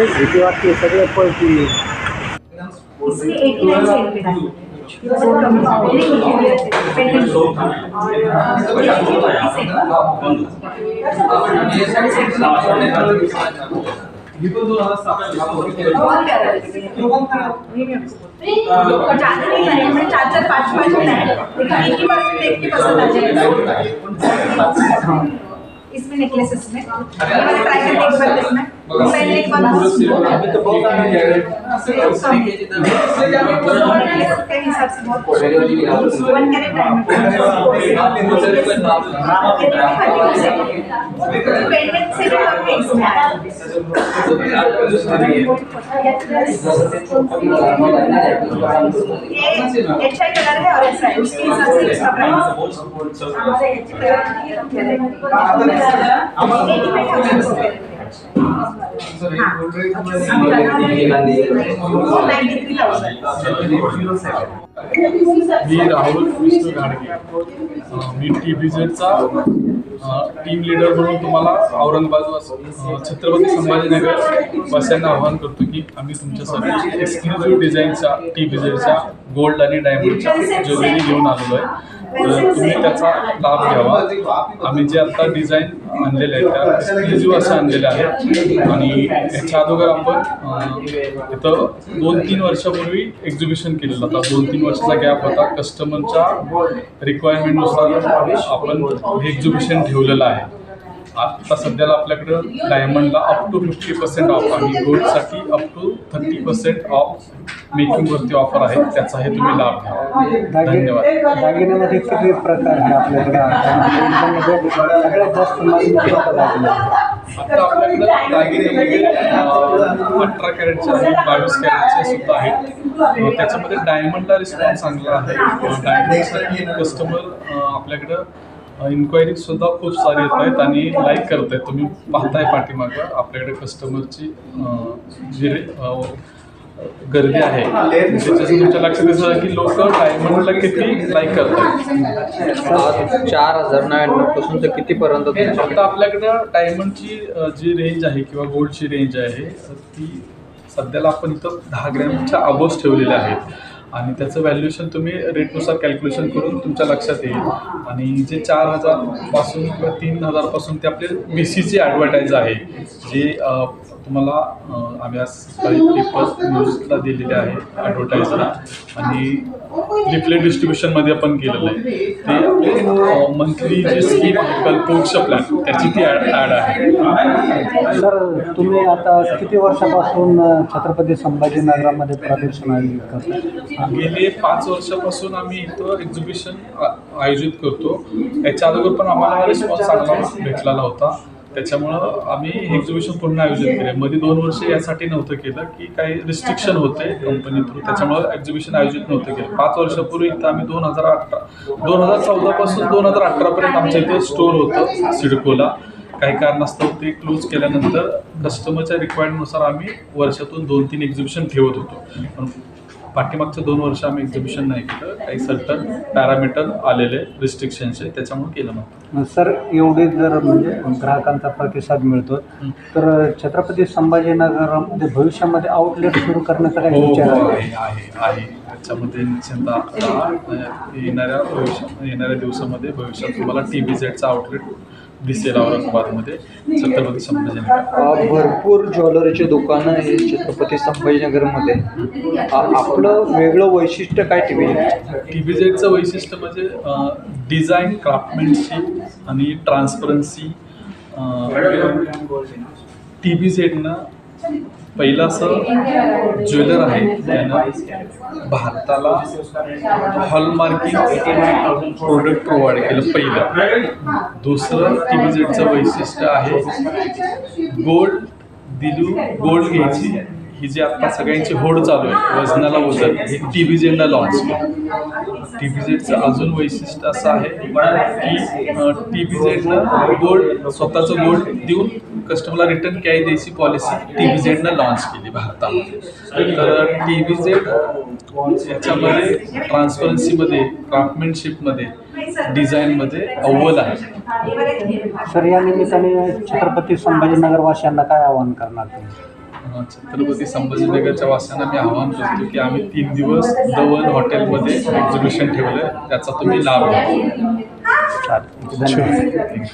तेच भीती वाटते सगळे पळतील इसकी एक लाइन सेल पे डाली ज़्यादा नहीं है मैं। चार चार पाँच पाँच है लेकिन एक ही बार में देख के पसंद आ जाएगा इसमें नेकलेस इसमें ट्राई करके एक बार इसमें पहले के बाद अभी तो बहुत सारे हिसाब से बहुत वन कैरेट टाइम डिपेंडेंट से भी हम नेक्स्ट ये एच आई कलर है और ऐसा है उसके हिसाब से इसका प्राइस हमारे एच आई कलर है मी राहुल विष्णू घाडगे अं, मी टी झेडचा टीम लीडर म्हणून तुम्हाला औरंगाबाद छत्रपती संभाजीनगर वासियांना आवाहन करतो की आम्ही तुमच्यासाठी एक्सक्लुझिव्ह डिझाईनच्या टी झेडच्या गोल्ड आणि डायमंडच्या ज्वेलरी घेऊन आलेलो आहे. तर तुम्ही त्याचा लाभ घ्यावा. आम्ही जे आता डिझाईन आणलेले आहेत. त्या एक्सक्लुझिव्ह असं आणलेलं आहेत आणि याच्या अगोदर आपण इथं दोन तीन वर्षापूर्वी एक्झिबिशन केलेलं. होतं दोन तीन वर्षाचा गॅप होता. कस्टमरच्या रिक्वायरमेंटनुसार आपण हे एक्झिबिशन ठेवलेलं आहे. आता सध्याला आपल्याकडं डायमंडला up to fifty percent off आणि गोल्डसाठी up to thirty percent off मेकिंगवरती offer आहे त्याचाही तुम्ही लाभ घ्या. धन्यवाद. दागिने दागिन्यामध्ये किती प्रकार आहे आपल्याकडे? सगळ्यात जास्त आता आपल्याकडं अं, अठरा कॅरेटचे आहेत बावीस कॅरेटचे सुद्धा आहेत. त्याच्यामध्ये डायमंडला रिस्पॉन्स चांगला आहे. डायमंडसाठी कस्टमर आपल्याकडं इन्क्वायरी सुद्धा खूप सारी येत आहेत आणि लाईक करत आहेत. तुम्ही पाहताय पाठीमागं आपल्याकडे कस्टमरची जी गर्दी आहे. त्याच्याशी तुमच्या लक्षात येतं की लोक डायमंडला किती लाईक करतात. चार हजार नव्याण्णवपासून तर कितीपर्यंत आता आपल्याकडं डायमंडची जी रेंज आहे किंवा गोल्डची रेंज आहे ती सध्याला आपण इथं दहा ग्रॅमच्या अबोज ठेवलेल्या आहेत. आणि त्याचं व्हॅल्युएशन तुम्ही रेटनुसार कॅल्क्युलेशन करून तुमच्या लक्षात येईल. आणि जे चार हजारपासून किंवा तीन हजारपासून ते आपले सीची ॲडव्हर्टाईज आहे जे तुम्हाला आम्ही आज सकाळी पेपर न्यूजला दिलेले आहे ॲडव्हर्टाईजला आणि लिफलेट डिस्ट्रीब्युशनमध्ये आपण केलेलं आहे. ते मंथली जी स्कीम आहे कल्पवृक्ष प्लॅन त्याची ती ॲड ॲड आहे. सर तुम्ही आता किती वर्षापासून छत्रपती संभाजीनगरामध्ये प्रदर्शन आयोजित करता गेले पाच वर्षापासून आम्ही इथं एक्झिबिशन आयोजित करतो. याच्या अगोदर पण आम्हाला रिस्पॉन्स चांगला भेटलेला होता. त्याच्यामुळं आम्ही एक्झिबिशन पुन्हा आयोजित केले मध्ये दोन वर्ष यासाठी नव्हतं केलं की काही रिस्ट्रिक्शन होते कंपनी थ्रू त्याच्यामुळं एक्झिबिशन आयोजित नव्हतं केलं. पाच वर्षापूर्वी इथं आम्ही दोन हजार अठरा दोन हजार चौदापासून दोन हजार अठरापर्यंत आमच्या इथे स्टोर होतं सिडकोला. काही कारणास्तव ते क्लोज केल्यानंतर कस्टमरच्या रिक्वायरमेंटनुसार आम्ही वर्षातून दोन तीन एक्झिबिशन ठेवत होतो. पण पाठीमागच्या दोन वर्ष आम्ही एक्झिबिशन नाही केलं. काही सर्टन पॅरामीटर आलेले रिस्ट्रिक्शनचे त्याच्यामुळे केलं नव्हतं. सर एवढे जर म्हणजे ग्राहकांचा प्रतिसाद मिळतो तर छत्रपती संभाजीनगरमध्ये भविष्यामध्ये आउटलेट सुरू करण्याचा काही हो विचार हो, आहे? आहे आहे आहे. त्याच्यामध्ये निश्चिंत आता अ, येणाऱ्या भविष्य येणाऱ्या दिवसामध्ये भविष्यात तुम्हाला टी व्ही झेडचा आउटलेट दिसेल औरंगाबादमध्ये छत्रपती संभाजीनगर. भरपूर ज्वेलरीचे दुकानं आहे छत्रपती संभाजीनगरमध्ये. आपलं वेगळं वैशिष्ट्य काय टी व्ही टी व्ही झेडचं वैशिष्ट्य म्हणजे डिझाईन क्राफ्टमॅनशिप आणि ट्रान्सपरन्सी टी व्ही झेडनं पहिलं असं ज्वेलर आहे त्यानं भारताला हॉलमार्किंग प्रोडक्ट प्रोव्हाइड केलं पहिलं. दुसरं टी वैशिष्ट्य आहे गोल्ड दिलू गोल्ड घ्यायची ही जी आता सगळ्यांची होड चालू आहे वजनाला वजन हे टी व्ही झेडनं लॉन्च केलं टी व्ही झेडचं अजून वैशिष्ट्य असं आहे की टी व्ही झेडनं गोल्ड स्वतःचं गोल्ड देऊन कस्टमरला रिटर्न कॅश द्यायची पॉलिसी टी व्ही झेडनं लॉन्च केली भारतामध्ये. तर टी व्ही झेड याच्यामध्ये ट्रान्सपरन्सीमध्ये क्राफ्टमॅनशिपमध्ये डिझाईनमध्ये अव्वल आहे. सर या निमित्ताने छत्रपती संभाजीनगर वासियांना काय आवाहन करणार तुम्ही? छत्रपती संभाजीनगरच्या वासियांना मी आवाहन करतो की आम्ही तीन दिवस दवन हॉटेलमध्ये एक्झिबिशन ठेवलं आहे त्याचा तुम्ही लाभ घ्या.